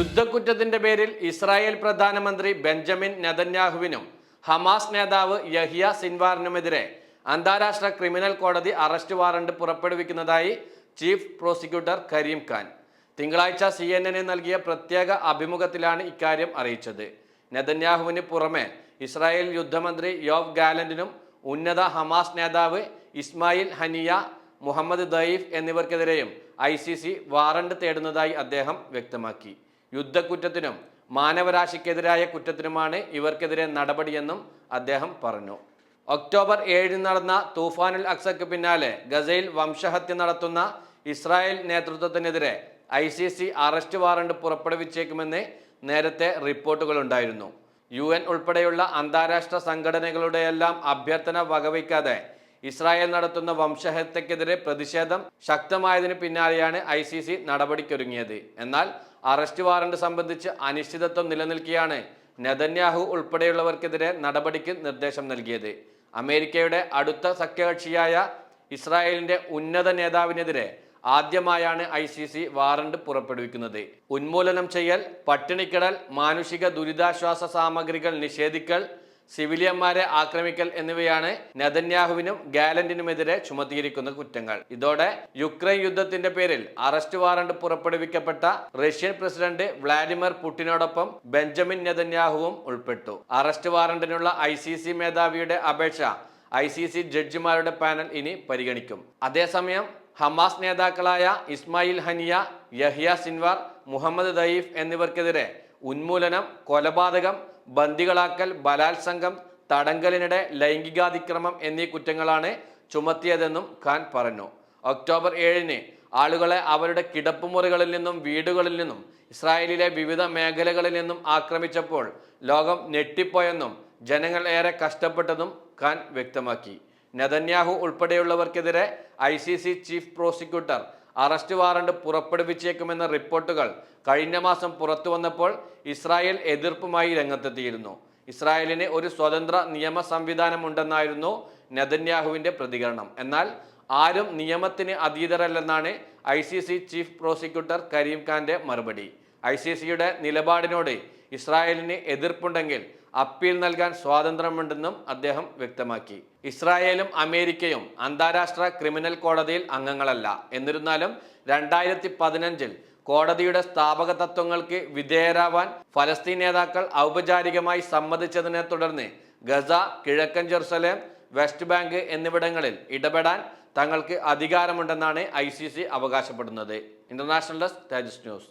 യുദ്ധക്കുറ്റത്തിന്റെ പേരിൽ ഇസ്രായേൽ പ്രധാനമന്ത്രി Benjamin നെതന്യാഹുവിനും Hamas നേതാവ് യഹിയ സിൻവാറിനുമെതിരെ അന്താരാഷ്ട്ര ക്രിമിനൽ കോടതി അറസ്റ്റ് വാറണ്ട് പുറപ്പെടുവിക്കുന്നതായി ചീഫ് പ്രോസിക്യൂട്ടർ കരീം ഖാൻ. തിങ്കളാഴ്ച സി എൻ എന് നൽകിയ പ്രത്യേക അഭിമുഖത്തിലാണ് ഇക്കാര്യം അറിയിച്ചത്. നെതന്യാഹുവിന് പുറമെ ഇസ്രായേൽ യുദ്ധമന്ത്രി യോവ് ഗാലന്റിനും ഉന്നത ഹമാസ് നേതാവ് ഇസ്മായിൽ ഹനിയ മുഹമ്മദ് ദയീഫ് എന്നിവർക്കെതിരെയും ഐ സി സി വാറണ്ട് തേടുന്നതായി അദ്ദേഹം വ്യക്തമാക്കി. യുദ്ധക്കുറ്റത്തിനും മാനവരാശിക്കെതിരായ കുറ്റത്തിനുമാണ് ഇവർക്കെതിരെ നടപടിയെന്നും അദ്ദേഹം പറഞ്ഞു. ഒക്ടോബർ ഏഴിന് നടന്ന തൂഫാനുൽ അക്സക്ക് പിന്നാലെ ഗസയിൽ വംശഹത്യ നടത്തുന്ന Israel നേതൃത്വത്തിനെതിരെ I C C arrest warrant പുറപ്പെടുവിച്ചേക്കുമെന്ന് നേരത്തെ റിപ്പോർട്ടുകളുണ്ടായിരുന്നു. യു എൻ ഉൾപ്പെടെയുള്ള അന്താരാഷ്ട്ര സംഘടനകളുടെയെല്ലാം അഭ്യർത്ഥന വകവയ്ക്കാതെ ഇസ്രായേൽ നടത്തുന്ന വംശഹത്യക്കെതിരെ പ്രതിഷേധം ശക്തമായതിനു പിന്നാലെയാണ് ഐ സി സി നടപടിക്കൊരുങ്ങിയത്. എന്നാൽ അറസ്റ്റ് വാറണ്ട് സംബന്ധിച്ച് അനിശ്ചിതത്വം നിലനിൽക്കുകയാണ് നെതന്യാഹു ഉൾപ്പെടെയുള്ളവർക്കെതിരെ നടപടിക്ക് നിർദ്ദേശം നൽകിയത്. അമേരിക്കയുടെ അടുത്ത സഖ്യകക്ഷിയായ ഇസ്രായേലിന്റെ ഉന്നത നേതാവിനെതിരെ ആദ്യമായാണ് ഐ സി സി വാറണ്ട് പുറപ്പെടുവിക്കുന്നത്. ഉന്മൂലനം ചെയ്യൽ പട്ടിണിക്കിടൽ മാനുഷിക ദുരിതാശ്വാസ സാമഗ്രികൾ നിഷേധിക്കൽ സിവിലിയന്മാരെ ആക്രമിക്കൽ എന്നിവയാണ് നെതന്യാഹുവിനും ഗാലന്റിനുമെതിരെ ചുമത്തിയിരിക്കുന്ന കുറ്റങ്ങൾ. ഇതോടെ യുക്രൈൻ യുദ്ധത്തിന്റെ പേരിൽ അറസ്റ്റ് വാറണ്ട് പുറപ്പെടുവിക്കപ്പെട്ട റഷ്യൻ പ്രസിഡന്റ് വ്ളാഡിമിർ പുടിനോടൊപ്പം ബെഞ്ചമിൻ നെതന്യാഹുവും ഉൾപ്പെട്ടു. അറസ്റ്റ് വാറണ്ടിനുള്ള ഐ മേധാവിയുടെ അപേക്ഷ ഐ സി സി ജഡ്ജിമാരുടെ പാനൽ ഇനി പരിഗണിക്കും. അതേസമയം ഹമാസ് നേതാക്കളായ Ismail Haniyeh Yahya Sinwar Mohammed Deif എന്നിവർക്കെതിരെ ഉന്മൂലനം കൊലപാതകം ബന്ദികളാക്കൽ ബലാത്സംഗം തടങ്കലിനിടെ ലൈംഗികാതിക്രമം എന്നീ കുറ്റങ്ങളാണ് ചുമത്തിയതെന്നും ഖാൻ പറഞ്ഞു. ഒക്ടോബർ ഏഴിന് ആളുകളെ അവരുടെ കിടപ്പുമുറികളിൽ നിന്നും വീടുകളിൽ നിന്നും ഇസ്രായേലിലെ വിവിധ മേഖലകളിൽ നിന്നും ആക്രമിച്ചപ്പോൾ ലോകം ഞെട്ടിപ്പോയെന്നും ജനങ്ങൾ ഏറെ കഷ്ടപ്പെട്ടതും ഖാൻ വ്യക്തമാക്കി. Netanyahu ഉൾപ്പെടെയുള്ളവർക്കെതിരെ I chief prosecutor arrest warrant പുറപ്പെടുവിച്ചേക്കുമെന്ന റിപ്പോർട്ടുകൾ കഴിഞ്ഞ മാസം പുറത്തു വന്നപ്പോൾ ഇസ്രായേൽ എതിർപ്പുമായി രംഗത്തെത്തിയിരുന്നു. ഇസ്രായേലിന് ഒരു സ്വതന്ത്ര നിയമ സംവിധാനമുണ്ടെന്നായിരുന്നു നെതന്യാഹുവിന്റെ പ്രതികരണം. എന്നാൽ ആരും നിയമത്തിന് അതീതരല്ലെന്നാണ് I C C chief prosecutor Karim ഖാന്റെ മറുപടി. ഐ സി സിയുടെ നിലപാടിനോട് ഇസ്രായേലിന് എതിർപ്പുണ്ടെങ്കിൽ അപ്പീൽ നൽകാൻ സ്വാതന്ത്ര്യമുണ്ടെന്നും അദ്ദേഹം വ്യക്തമാക്കി. ഇസ്രായേലും അമേരിക്കയും അന്താരാഷ്ട്ര ക്രിമിനൽ കോടതിയിൽ അംഗങ്ങളല്ല. എന്നിരുന്നാലും രണ്ടായിരത്തി പതിനഞ്ചിൽ കോടതിയുടെ സ്ഥാപക തത്വങ്ങൾക്ക് വിധേയരാവാൻ ഫലസ്തീൻ നേതാക്കൾ ഔപചാരികമായി സമ്മതിച്ചതിനെ തുടർന്ന് ഗസ കിഴക്കൻ ജെറുസലേം വെസ്റ്റ് ബാങ്ക് എന്നിവിടങ്ങളിൽ ഇടപെടാൻ തങ്ങൾക്ക് അധികാരമുണ്ടെന്നാണ് ഐ സി സി അവകാശപ്പെടുന്നത്. International desk Tejas news.